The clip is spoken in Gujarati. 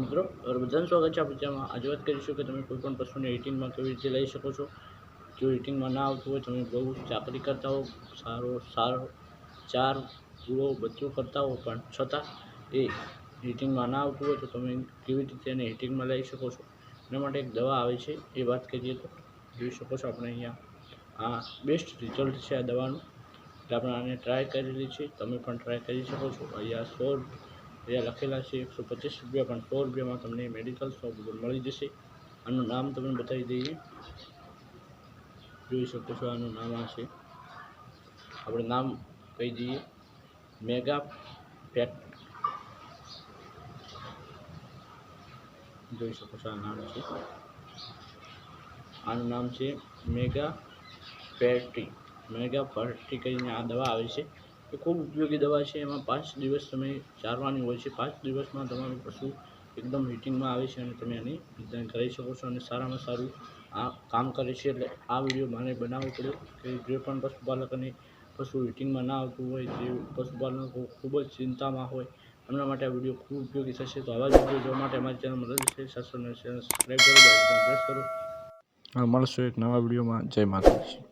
મિત્રો બધાનું સ્વાગત છે આપણી ચેનલમાં આજે વાત કરીશું કે તમે કોઈ પણ પશુને હિટિંગમાં કેવી રીતે લઈ શકો છો. જો હિટિંગમાં ના આવતું હોય, તમે બહુ ચાકરી કરતા હો, સારો સારો, ચાર પૂરો બધું કરતા હો, પણ છતાં એ હિટિંગમાં ના આવતું હોય, તો તમે કેવી રીતે એને હિટિંગમાં લઈ શકો છો? એના માટે એક દવા આવે છે, એ વાત કરીએ તો જોઈ શકો છો આપણે અહીંયા. આ બેસ્ટ રિઝલ્ટ છે આ દવાનું. એટલે આપણે આને ટ્રાય કરેલી છે, તમે પણ ટ્રાય કરી શકો છો. અહીંયા સો અહીંયા લખેલા છે, એકસો પચીસ રૂપિયા પણ સો રૂપિયામાં તમને મેડિકલ શોપ ઉપર મળી જશે. આનું નામ તમને બતાવી દઈએ. જોઈ શકો છો આનું નામ આ છે. આપણે નામ કહી દઈએ. Mega pet. જોઈ શકો છો આ નામ છે. આનું નામ છે મેગા પેટી. મેગા પેટી કરીને આ દવા આવે છે. એ ખૂબ ઉપયોગી દવા છે. એમાં પાંચ દિવસ તમે ચારવાની હોય છે. પાંચ દિવસમાં તમારું પશુ એકદમ હિટિંગમાં આવે છે અને તમે એની નિદાન કરી શકો છો અને સારામાં સારું આ કામ કરે છે. એટલે આ વીડિયો મારે બનાવવો પડ્યો કે જે પણ પશુપાલકને પશુ હિટિંગમાં ના આવતું હોય, જે પશુપાલકો ખૂબ જ ચિંતામાં હોય, એમના માટે આ વીડિયો ખૂબ ઉપયોગી થશે. તો આવા જ વીડિયો જોવા માટે અમારી ચેનલ મદદ છે. સબસ્ક્રાઈબ કરો પ્રેસ કરો. મળશું એક નવા વિડીયોમાં. જય માતાજી.